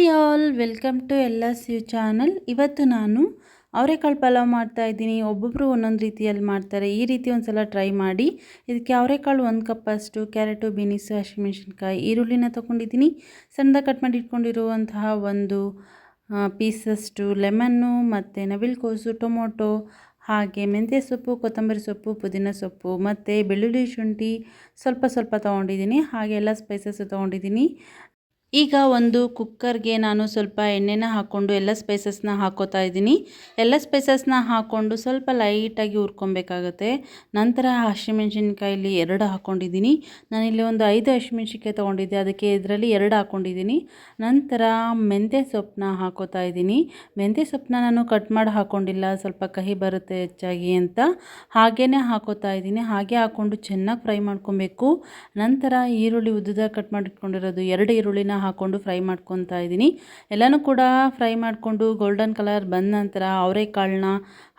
Hi all, welcome to ಎಲ್ಲ you channel. ಇವತ್ತು ನಾನು ಅವರೆಕಾಳು ಪಲಾವ್ ಮಾಡ್ತಾ ಇದ್ದೀನಿ. ಒಬ್ಬೊಬ್ಬರು ಒಂದೊಂದು ರೀತಿಯಲ್ಲಿ ಮಾಡ್ತಾರೆ. ಈ ರೀತಿ ಒಂದು ಸಲ ಟ್ರೈ ಮಾಡಿ. ಇದಕ್ಕೆ ಅವರೆಕಾಳು ಒಂದು ಕಪ್ಪಷ್ಟು ಕ್ಯಾರೆಟು, ಬೀನಿಸು, ಹಸಿಮೆಣ್ಸಿನ್ಕಾಯಿ, ಈರುಳ್ಳಿನ ತೊಗೊಂಡಿದ್ದೀನಿ. ಸಣ್ಣದಾಗಿ ಕಟ್ ಮಾಡಿ ಇಟ್ಕೊಂಡಿರುವಂತಹ ಒಂದು ಪೀಸಷ್ಟು ಲೆಮನ್ನು ಮತ್ತು ನವಿಲುಕೋಸು ಟೊಮೊಟೊ, ಹಾಗೆ ಮೆಂತ್ಯ ಸೊಪ್ಪು, ಕೊತ್ತಂಬರಿ ಸೊಪ್ಪು, ಪುದೀನ ಸೊಪ್ಪು ಮತ್ತು ಬೆಳ್ಳುಳ್ಳಿ ಶುಂಠಿ ಸ್ವಲ್ಪ ಸ್ವಲ್ಪ ತೊಗೊಂಡಿದ್ದೀನಿ. ಹಾಗೆ ಎಲ್ಲ ಸ್ಪೈಸಸ್ಸು ತೊಗೊಂಡಿದ್ದೀನಿ. ಈಗ ಒಂದು ಕುಕ್ಕರ್ಗೆ ನಾನು ಸ್ವಲ್ಪ ಎಣ್ಣೆನ ಹಾಕ್ಕೊಂಡು ಎಲ್ಲ ಸ್ಪೈಸಸ್ನ ಹಾಕೋತಾ ಇದ್ದೀನಿ. ಎಲ್ಲ ಸ್ಪೈಸಸ್ನ ಹಾಕ್ಕೊಂಡು ಸ್ವಲ್ಪ ಲೈಟಾಗಿ ಹುರ್ಕೊಬೇಕಾಗತ್ತೆ. ನಂತರ ಹಸಿಮೆಣ್ಸಿನ್ಕಾಯಲ್ಲಿ ಎರಡು ಹಾಕ್ಕೊಂಡಿದ್ದೀನಿ ನಾನಿಲ್ಲಿ ಒಂದು ಐದು ಹಸಿಮೆಣ್ಸಿನ್ಕಾಯಿ ತೊಗೊಂಡಿದ್ದೆ. ಅದಕ್ಕೆ ಇದರಲ್ಲಿ ಎರಡು ಹಾಕ್ಕೊಂಡಿದ್ದೀನಿ ನಂತರ ಮೆಂತ್ಯ ಸೊಪ್ಪನ್ನ ಹಾಕೋತಾ ಇದ್ದೀನಿ. ಮೆಂತ್ಯ ಸೊಪ್ಪನ್ನ ನಾನು ಕಟ್ ಮಾಡಿ ಹಾಕ್ಕೊಂಡಿಲ್ಲ ಸ್ವಲ್ಪ ಕಹಿ ಬರುತ್ತೆ ಹೆಚ್ಚಾಗಿ ಅಂತ. ಹಾಗೇ ಹಾಕೋತಾ ಇದ್ದೀನಿ. ಹಾಗೆ ಹಾಕ್ಕೊಂಡು ಚೆನ್ನಾಗಿ ಫ್ರೈ ಮಾಡ್ಕೊಬೇಕು. ನಂತರ ಈರುಳ್ಳಿ ಉದ್ದದ ಕಟ್ ಮಾಡಿಟ್ಕೊಂಡಿರೋದು ಎರಡು ಈರುಳ್ಳಿನ ಹಾಕ್ಕೊಂಡು ಫ್ರೈ ಮಾಡ್ಕೊತಾ ಇದ್ದೀನಿ. ಎಲ್ಲನೂ ಕೂಡ ಫ್ರೈ ಮಾಡಿಕೊಂಡು ಗೋಲ್ಡನ್ ಕಲರ್ ಬಂದ ನಂತರ ಅವರೆಕಾಳನ್ನ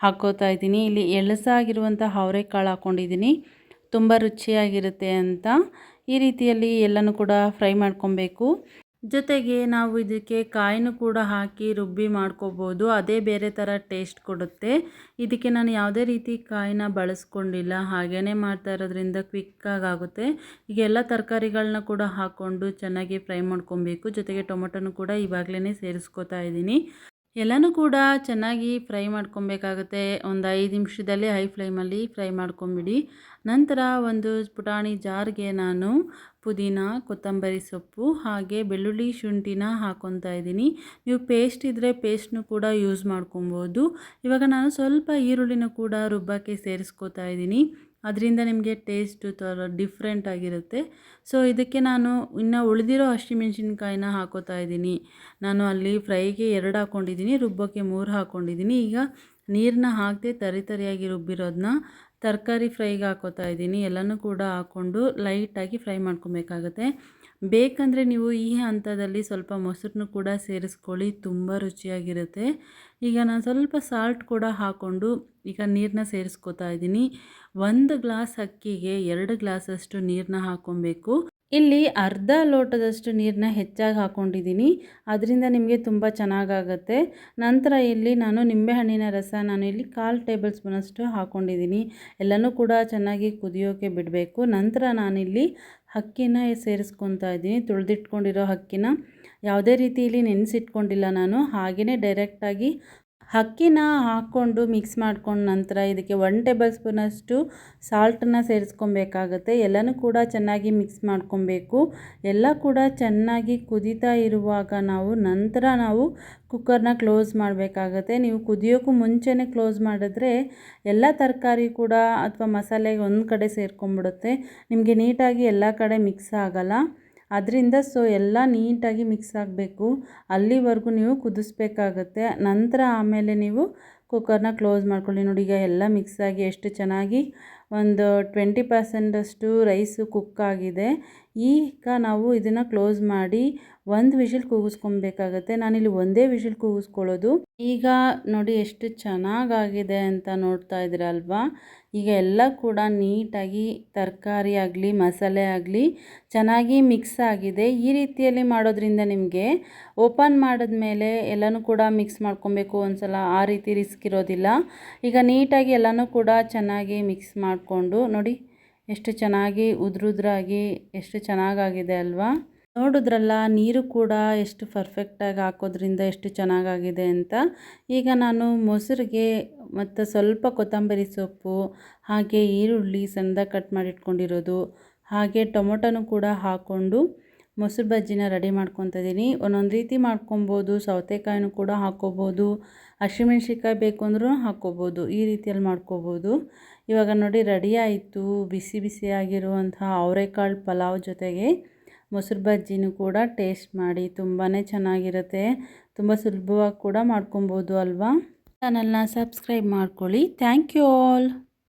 ಹಾಕೋತಾ ಇದ್ದೀನಿ. ಇಲ್ಲಿ ಎಳಸಾಗಿರುವಂಥ ಅವರೆಕಾಳು ಹಾಕ್ಕೊಂಡಿದ್ದೀನಿ ತುಂಬ ರುಚಿಯಾಗಿರುತ್ತೆ ಅಂತ ಈ ರೀತಿಯಲ್ಲಿ ಎಲ್ಲನೂ ಕೂಡ ಫ್ರೈ ಮಾಡ್ಕೊಬೇಕು. ಜೊತೆಗೆ ನಾವು ಇದಕ್ಕೆ ಕಾಯಿನೂ ಕೂಡ ಹಾಕಿ ರುಬ್ಬಿ ಮಾಡ್ಕೋಬೋದು. ಅದೇ ಬೇರೆ ಥರ ಟೇಸ್ಟ್ ಕೊಡುತ್ತೆ. ಇದಕ್ಕೆ ನಾನು ಯಾವುದೇ ರೀತಿ ಕಾಯಿನ ಬಳಸ್ಕೊಂಡಿಲ್ಲ. ಹಾಗೇ ಮಾಡ್ತಾ ಇರೋದ್ರಿಂದ ಕ್ವಿಕ್ಕಾಗಿ ಆಗುತ್ತೆ ಈಗ ಎಲ್ಲ ತರಕಾರಿಗಳನ್ನ ಕೂಡ ಹಾಕ್ಕೊಂಡು ಚೆನ್ನಾಗಿ ಫ್ರೈ ಮಾಡ್ಕೊಬೇಕು. ಜೊತೆಗೆ ಟೊಮೊಟೊನು ಕೂಡ ಇವಾಗಲೇ ಸೇರಿಸ್ಕೋತಾ ಇದ್ದೀನಿ. ಎಲ್ಲನೂ ಕೂಡ ಚೆನ್ನಾಗಿ ಫ್ರೈ ಮಾಡ್ಕೊಬೇಕಾಗುತ್ತೆ. ಒಂದು ಐದು ನಿಮಿಷದಲ್ಲಿ ಹೈ ಫ್ಲೇಮಲ್ಲಿ ಫ್ರೈ ಮಾಡ್ಕೊಂಬಿಡಿ. ನಂತರ ಒಂದು ಪುಟಾಣಿ ಜಾರ್ಗೆ ನಾನು ಪುದೀನ, ಕೊತ್ತಂಬರಿ ಸೊಪ್ಪು ಹಾಗೆ ಬೆಳ್ಳುಳ್ಳಿ ಶುಂಠಿನ ಹಾಕೊತಾ ಇದ್ದೀನಿ. ನೀವು ಪೇಸ್ಟ್ ಇದ್ದರೆ ಪೇಸ್ಟ್ನು ಕೂಡ ಯೂಸ್ ಮಾಡ್ಕೊಬೋದು. ಇವಾಗ ನಾನು ಸ್ವಲ್ಪ ಈರುಳ್ಳಿನ ಕೂಡ ರುಬ್ಬಕ್ಕೆ ಸೇರಿಸ್ಕೋತಾ ಇದ್ದೀನಿ. ಅದರಿಂದ ನಿಮಗೆ ಟೇಸ್ಟು ಥರ ಡಿಫ್ರೆಂಟ್ ಆಗಿರುತ್ತೆ. ಸೊ, ಇದಕ್ಕೆ ನಾನು ಇನ್ನು ಉಳಿದಿರೋ ಹಸಿಮೆಣ್ಸಿನ್ಕಾಯಿನ ಹಾಕೋತಾ ಇದ್ದೀನಿ. ನಾನು ಅಲ್ಲಿ ಫ್ರೈಗೆ ಎರಡು ಹಾಕ್ಕೊಂಡಿದ್ದೀನಿ ರುಬ್ಬೋಕ್ಕೆ ಮೂರು ಹಾಕ್ಕೊಂಡಿದ್ದೀನಿ ಈಗ ನೀರನ್ನ ಹಾಕದೆ ತರಿತರಿಯಾಗಿ ರುಬ್ಬಿರೋದನ್ನ ತರಕಾರಿ ಫ್ರೈಗೆ ಹಾಕೋತಾ ಇದ್ದೀನಿ. ಎಲ್ಲನೂ ಕೂಡ ಹಾಕ್ಕೊಂಡು ಲೈಟಾಗಿ ಫ್ರೈ ಮಾಡ್ಕೊಬೇಕಾಗುತ್ತೆ. ಬೇಕಂದರೆ ನೀವು ಈ ಹಂತದಲ್ಲಿ ಸ್ವಲ್ಪ ಮೊಸರನ್ನು ಕೂಡ ಸೇರಿಸ್ಕೊಳ್ಳಿ. ತುಂಬ ರುಚಿಯಾಗಿರುತ್ತೆ. ಈಗ ನಾನು ಸ್ವಲ್ಪ ಸಾಲ್ಟ್ ಕೂಡ ಹಾಕ್ಕೊಂಡು ಈಗ ನೀರನ್ನ ಸೇರಿಸ್ಕೋತಾ ಇದ್ದೀನಿ. ಒಂದು ಗ್ಲಾಸ್ ಅಕ್ಕಿಗೆ ಎರಡು ಗ್ಲಾಸಷ್ಟು ನೀರನ್ನ ಹಾಕ್ಕೊಬೇಕು ಇಲ್ಲಿ ಅರ್ಧ ಲೋಟದಷ್ಟು ನೀರನ್ನ ಹೆಚ್ಚಾಗಿ ಹಾಕ್ಕೊಂಡಿದ್ದೀನಿ ಅದರಿಂದ ನಿಮಗೆ ತುಂಬ ಚೆನ್ನಾಗಾಗತ್ತೆ. ನಂತರ ಇಲ್ಲಿ ನಾನು ನಿಂಬೆಹಣ್ಣಿನ ರಸ ನಾನು ಇಲ್ಲಿ ಕಾಲು ಟೇಬಲ್ ಸ್ಪೂನಷ್ಟು ಹಾಕ್ಕೊಂಡಿದ್ದೀನಿ ಎಲ್ಲನೂ ಕೂಡ ಚೆನ್ನಾಗಿ ಕುದಿಯೋಕೆ ಬಿಡಬೇಕು. ನಂತರ ನಾನಿಲ್ಲಿ ಹಕ್ಕಿನ ಸೇರಿಸ್ಕೊತಾ ಇದ್ದೀನಿ. ತುಳಿದಿಟ್ಕೊಂಡಿರೋ ಹಕ್ಕಿನ. ಯಾವುದೇ ರೀತಿಯಲ್ಲಿ ನೆನೆಸಿಟ್ಕೊಂಡಿಲ್ಲ ನಾನು. ಹಾಗೆಯೇ ಡೈರೆಕ್ಟಾಗಿ ಅಕ್ಕಿನ ಹಾಕ್ಕೊಂಡು ಮಿಕ್ಸ್ ಮಾಡ್ಕೊಂಡು ನಂತರ ಇದಕ್ಕೆ ಒನ್ ಟೇಬಲ್ ಸ್ಪೂನಷ್ಟು ಸಾಲ್ಟನ್ನು ಸೇರಿಸ್ಕೊಬೇಕಾಗತ್ತೆ. ಎಲ್ಲನೂ ಕೂಡ ಚೆನ್ನಾಗಿ ಮಿಕ್ಸ್ ಮಾಡ್ಕೊಬೇಕು. ಎಲ್ಲ ಕೂಡ ಚೆನ್ನಾಗಿ ಕುದೀತಾ ಇರುವಾಗ ನಾವು ನಂತರ ನಾವು ಕುಕ್ಕರ್ನ ಕ್ಲೋಸ್ ಮಾಡಬೇಕಾಗತ್ತೆ. ನೀವು ಕುದಿಯೋಕ್ಕೂ ಮುಂಚೆನೇ ಕ್ಲೋಸ್ ಮಾಡಿದ್ರೆ ಎಲ್ಲ ತರಕಾರಿ ಕೂಡ ಅಥವಾ ಮಸಾಲೆಗೆ ಒಂದು ಕಡೆ ಸೇರ್ಕೊಂಬಿಡುತ್ತೆ ನಿಮಗೆ ನೀಟಾಗಿ ಎಲ್ಲ ಕಡೆ ಮಿಕ್ಸ್ ಆಗೋಲ್ಲ. ಅದರಿಂದ ಸೊ ಎಲ್ಲ ನೀಟಾಗಿ ಮಿಕ್ಸ್ ಆಗಬೇಕು. ಅಲ್ಲಿವರೆಗೂ ನೀವು ಕುದಿಸ್ಬೇಕಾಗತ್ತೆ. ನಂತರ ಆಮೇಲೆ ನೀವು ಕುಕ್ಕರ್ನ ಕ್ಲೋಸ್ ಮಾಡ್ಕೊಳ್ಳಿ. ನೋಡಿ, ಈಗ ಎಲ್ಲ ಮಿಕ್ಸಾಗಿ ಎಷ್ಟು ಚೆನ್ನಾಗಿ ಒಂದು ಟ್ವೆಂಟಿ ಪರ್ಸೆಂಟಷ್ಟು ರೈಸು ಕುಕ್ ಆಗಿದೆ. ಈಗ ನಾವು ಇದನ್ನು ಕ್ಲೋಸ್ ಮಾಡಿ ಒಂದು ವಿಷಿಲ್ ಕೂಗಿಸ್ಕೊಬೇಕಾಗತ್ತೆ. ನಾನಿಲ್ಲಿ ಒಂದೇ ವಿಷಿಲ್ ಕೂಗಿಸ್ಕೊಳ್ಳೋದು. ಈಗ ನೋಡಿ ಎಷ್ಟು ಚೆನ್ನಾಗಾಗಿದೆ ಅಂತ ನೋಡ್ತಾ ಇದ್ದೀರಲ್ವಾ ಈಗ ಎಲ್ಲ ಕೂಡ ನೀಟಾಗಿ ತರಕಾರಿ ಆಗಲಿ, ಮಸಾಲೆ ಆಗಲಿ ಚೆನ್ನಾಗಿ ಮಿಕ್ಸ್ ಆಗಿದೆ. ಈ ರೀತಿಯಲ್ಲಿ ಮಾಡೋದ್ರಿಂದ ನಿಮಗೆ ಓಪನ್ ಮಾಡಿದ ಮೇಲೆ ಎಲ್ಲನೂ ಕೂಡ ಮಿಕ್ಸ್ ಮಾಡ್ಕೊಬೇಕು ಒಂದ್ಸಲ. ಆ ರೀತಿ ರಿಸ್ಕ್ ಇರೋದಿಲ್ಲ. ಈಗ ನೀಟಾಗಿ ಎಲ್ಲನೂ ಕೂಡ ಚೆನ್ನಾಗಿ ಮಿಕ್ಸ್ ಮಾಡಿಕೊಂಡು ನೋಡಿ ಎಷ್ಟು ಚೆನ್ನಾಗಿ ಉದ್ರುದ್ರಾಗಿ ಎಷ್ಟು ಚೆನ್ನಾಗಾಗಿದೆ ಅಲ್ವಾ? ನೋಡಿದ್ರಲ್ಲ, ನೀರು ಕೂಡ ಎಷ್ಟು ಪರ್ಫೆಕ್ಟಾಗಿ ಹಾಕೋದ್ರಿಂದ ಎಷ್ಟು ಚೆನ್ನಾಗಾಗಿದೆ ಅಂತ. ಈಗ ನಾನು ಮೊಸರಿಗೆ ಮತ್ತು ಸ್ವಲ್ಪ ಕೊತ್ತಂಬರಿ ಸೊಪ್ಪು, ಹಾಗೆ ಈರುಳ್ಳಿ ಸಣ್ಣದಾಗಿ ಕಟ್ ಮಾಡಿಟ್ಕೊಂಡಿರೋದು, ಹಾಗೆ ಟೊಮೊಟೊನೂ ಕೂಡ ಹಾಕ್ಕೊಂಡು ಮೊಸರು ಬಜ್ಜಿನ ರೆಡಿ ಮಾಡ್ಕೊತ ಇದ್ದೀನಿ ಒಂದೊಂದು ರೀತಿ ಮಾಡ್ಕೊಬೋದು. ಸೌತೆಕಾಯಿನೂ ಕೂಡ ಹಾಕ್ಕೋಬೋದು ಹಸಿಮೆಣ್ಸಿಕಾಯಿ ಬೇಕು ಅಂದ್ರೂ ಹಾಕ್ಕೋಬೋದು ಈ ರೀತಿಯಲ್ಲಿ ಮಾಡ್ಕೋಬೋದು. ಇವಾಗ ನೋಡಿ ರೆಡಿ ಆಯಿತು. ಬಿಸಿ ಬಿಸಿಯಾಗಿರುವಂತಹ ಅವರೆಕಾಳು ಪಲಾವ್ ಜೊತೆಗೆ ಮೊಸರು ಬಜ್ಜಿನೂ ಕೂಡ ಟೇಸ್ಟ್ ಮಾಡಿ ತುಂಬಾ ಚೆನ್ನಾಗಿರುತ್ತೆ. ತುಂಬ ಸುಲಭವಾಗಿ ಕೂಡ ಮಾಡ್ಕೊಬೋದು ಅಲ್ವಾ? ಚಾನಲ್ನ ಸಬ್ಸ್ಕ್ರೈಬ್ ಮಾಡ್ಕೊಳ್ಳಿ. Thank you all